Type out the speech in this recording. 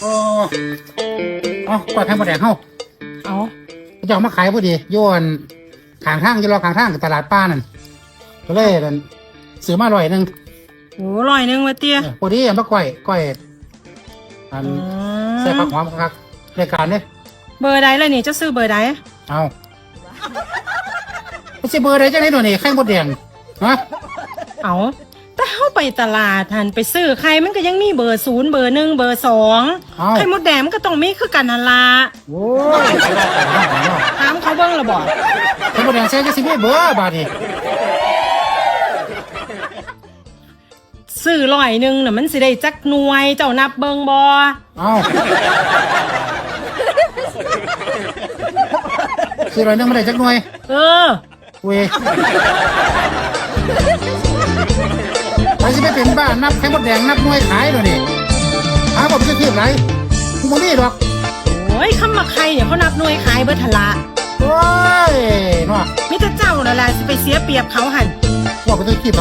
โอ้เอ๋อกล้วยแพงบ่แดงเฮาเอาเขาจะเอามาขายพอดีโยนข้างทางอยู่รอข้างทางกับตลาดป้านั่นก็เลยนั่นซื้อมาร้อยหนึงโหลอยหนึงวะเตี้ยเออพอดีเอามาก้อยก้อยอันอืมใส่ผักหอมครับรายการเนี่ยเบอร์ใดเลยนี่เจะซื้อเบอร์ใดเอาไม่ใช่เบอร์อะไรจังไหนหน่อยนี่ไข่มดแดงฮะเอาแต่ เข้าไปตลาดหันไปซื้อใครมันก็ยังมีเบอร์ศูนย์เบอร์หนึ่งเบอร์สองเอาไข่มดแดงมันก็ต้องมีคือกันนันละโอ้ยถามเขาเบิ้งละบอกไข่มดแดงใส่จะสิมีเบอร์บาดนี่ซื้อลอยหนึงน่ะมันสิได้จักหน่วยเจ้านับเบิ้งบอเอาซื้อร้อยหนึงมาได้จักหน่วยเออ เว้ยไป สิไปเป็นบ้านนับไข่มดแดงนับหน่วยขายหน่อยนี่หาบอกจะเทียบไรกูบ่มีดอกโอ้ยคำมาใครเนี่ยเขานับหน่วยขายเบิดทละโอ้ยเนาะมิแต่เจ้านั่นแหละสิไปเสียเปรียบเขาหันว่าไปต้องคิด